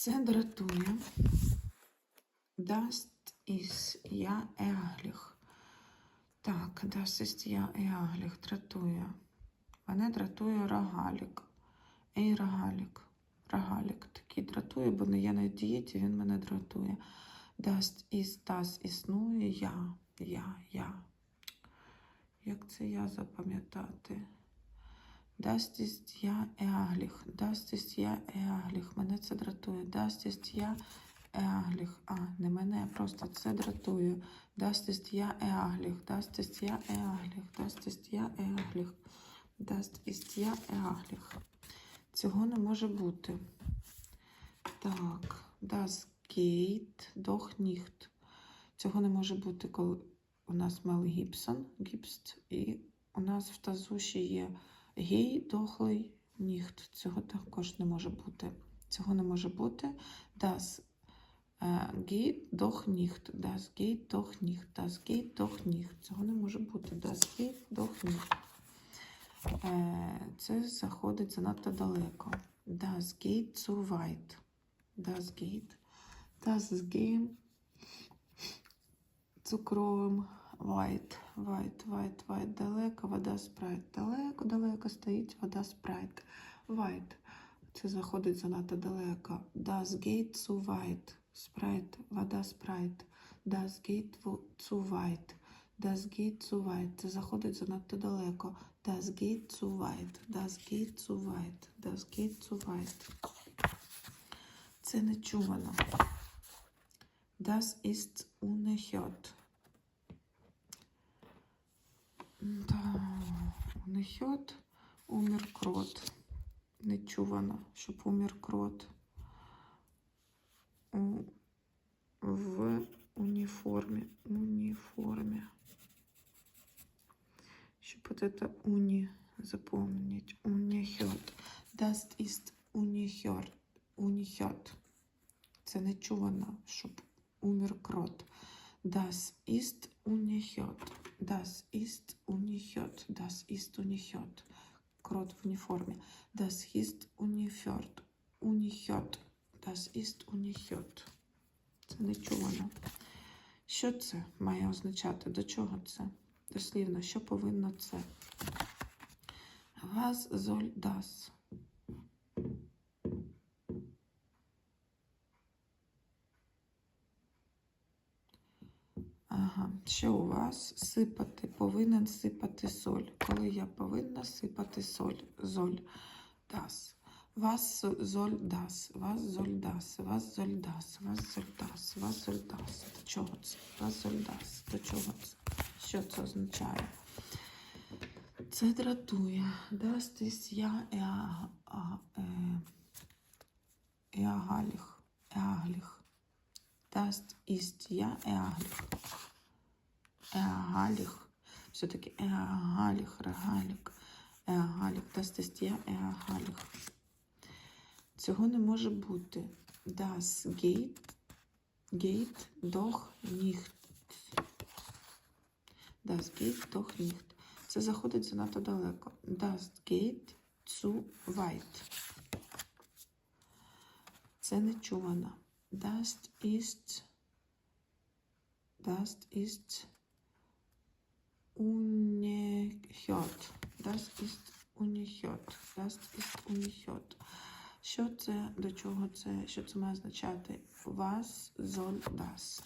Це дратує. Das ist ja ärgerlich. Так, das ist ja ärgerlich. Дратує. Мене дратує рогалік. Ей, рогалік. Рогалік. Такий дратує, бо не я на дієті, він мене дратує. Das ist, das існує я. Я, я. Як це я запам'ятати? Ja ärgerlich. Das ist ja ärgerlich. Мене це дратує. Ist ja ärgerlich. А, не мене, просто це дратує. Das ist ja ärgerlich. Das ist ja ärgerlich. Das ist ja ärgerlich. Цього не може бути. Так, das geht doch nicht. Цього не може бути, коли у нас Мел Гібсон, Гібст, і у нас в тазу ще є гей, дохлий, ніхт. Цього також не може бути. Цього не може бути. Das е, geht doch. Das geht doch nicht. Das geht doch nicht. Цього не може бути. Das geht doch nicht. Е, Це заходить занадто далеко. Das geht zu weit. Das geht. Das geht цукровим. Вайт, вайт, вайт, вайт, далеко, вода спрайт. Далеко, далеко стоїть вода спрайт. Вайт. Це заходить занадто далеко. Das geht zu weit. Спрайт, вода спрайт. Das geht zu weit. Das geht zu weit. Це заходить занадто далеко. Das geht zu weit. Das geht zu weit. Das geht zu weit. Це нечувано. Das ist unerhört. Да, уnerhört, умер крот. Нечувано, щоб умер крот. У, в уніформі. Уніформі. Щоб вот это уни запомнить. Unerhört. Das ist unerhört. Unerhört. Це нечувано, щоб умер крот. Das ist unerhört. Das ist unerhört. Das ist unerhört. Крот в уніформі. Das ist unerhört. Unerhört. Das ist unerhört. Це нечувано. Що це має означати? До чого це? Дослівно, що повинно це? Was soll das? Ага, що у вас сипати? Повинен сипати соль. Коли я повинна сипати соль, золь, das. Was soll das? Was soll das? Was soll das? Was soll das? Was soll das? До чого це? Was soll das? До чого це? Що це означає? Це дратує. Das ist ja er, äh, ärgerlich. Ärgerlich. Das Ärgerlich. Все-таки ärgerlich, ärgerlich. Ärgerlich. Das ist. Цього не може бути. Das geht, geht doch nicht. Das geht doch nicht. Це заходить занадто далеко. Das geht zu weit. Це нечувано. Das ist, das ist unerhört. Das ist unerhört. Das ist unerhört. Що це, до чого це, що це має означати? Was soll das?